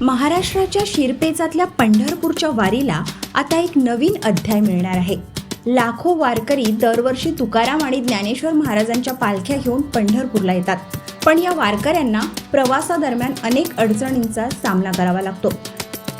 महाराष्ट्राच्या शिरपेचातल्या पंढरपूरच्या वारीला आता एक नवीन अध्याय मिळणार आहे. लाखो वारकरी दरवर्षी तुकाराम आणि ज्ञानेश्वर महाराजांच्या पालख्या घेऊन पंढरपूरला येतात. पण या वारकऱ्यांना प्रवासादरम्यान अनेक अडचणींचा सामना करावा लागतो.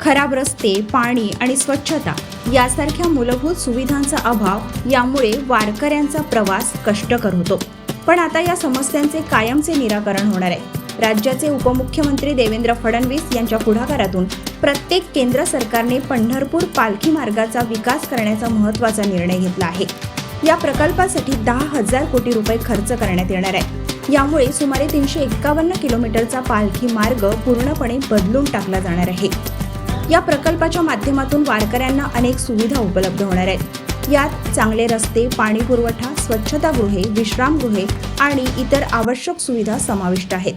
खराब रस्ते पाणी आणि स्वच्छता यासारख्या मूलभूत सुविधांचा अभाव यामुळे वारकऱ्यांचा प्रवास कष्टकर होतो. पण आता या समस्यांचे कायमचे निराकरण होणार आहे. राज्याचे उपमुख्यमंत्री देवेंद्र फडणवीस यांच्या पुढाकारातून प्रत्येक केंद्र सरकारने पंढरपूर पालखी मार्गाचा विकास करण्याचा महत्त्वाचा निर्णय घेतला आहे. या प्रकल्पासाठी दहा हजार कोटी रुपये खर्च करण्यात येणार आहे. यामुळे सुमारे तीनशे एक्कावन्न किलोमीटरचा पालखी मार्ग पूर्णपणे बदलून टाकला जाणार आहे. या प्रकल्पाच्या माध्यमातून वारकऱ्यांना अनेक सुविधा उपलब्ध होणार आहेत. यात चांगले रस्ते पाणी पुरवठा स्वच्छतागृहे विश्रामगृहे आणि इतर आवश्यक सुविधा समाविष्ट आहेत.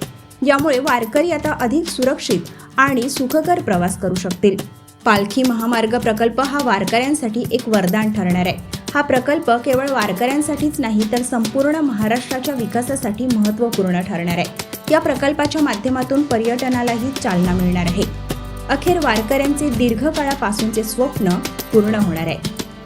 यामुळे वारकरी आता अधिक सुरक्षित आणि सुखकर प्रवास करू शकतील. पालखी महामार्ग प्रकल्प हा वारकऱ्यांसाठी एक वरदान ठरणार आहे. हा प्रकल्प केवळ वारकऱ्यांसाठीच नाही तर संपूर्ण महाराष्ट्राच्या विकासासाठी महत्त्वपूर्ण ठरणार आहे. या प्रकल्पाच्या माध्यमातून पर्यटनालाही चालना मिळणार आहे. अखेर वारकऱ्यांचे दीर्घकाळापासूनचे स्वप्न पूर्ण होणार आहे.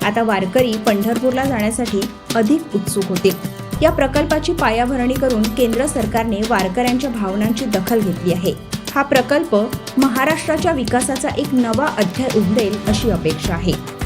आता वारकरी पंढरपूरला जाण्यासाठी अधिक उत्सुक होतील. या प्रकल्पाची पायाभरणी करून केंद्र सरकारने वारकऱ्यांच्या भावनांची दखल घेतली आहे. हा प्रकल्प महाराष्ट्राच्या विकासाचा एक नवा अध्याय उघडेल अशी अपेक्षा आहे.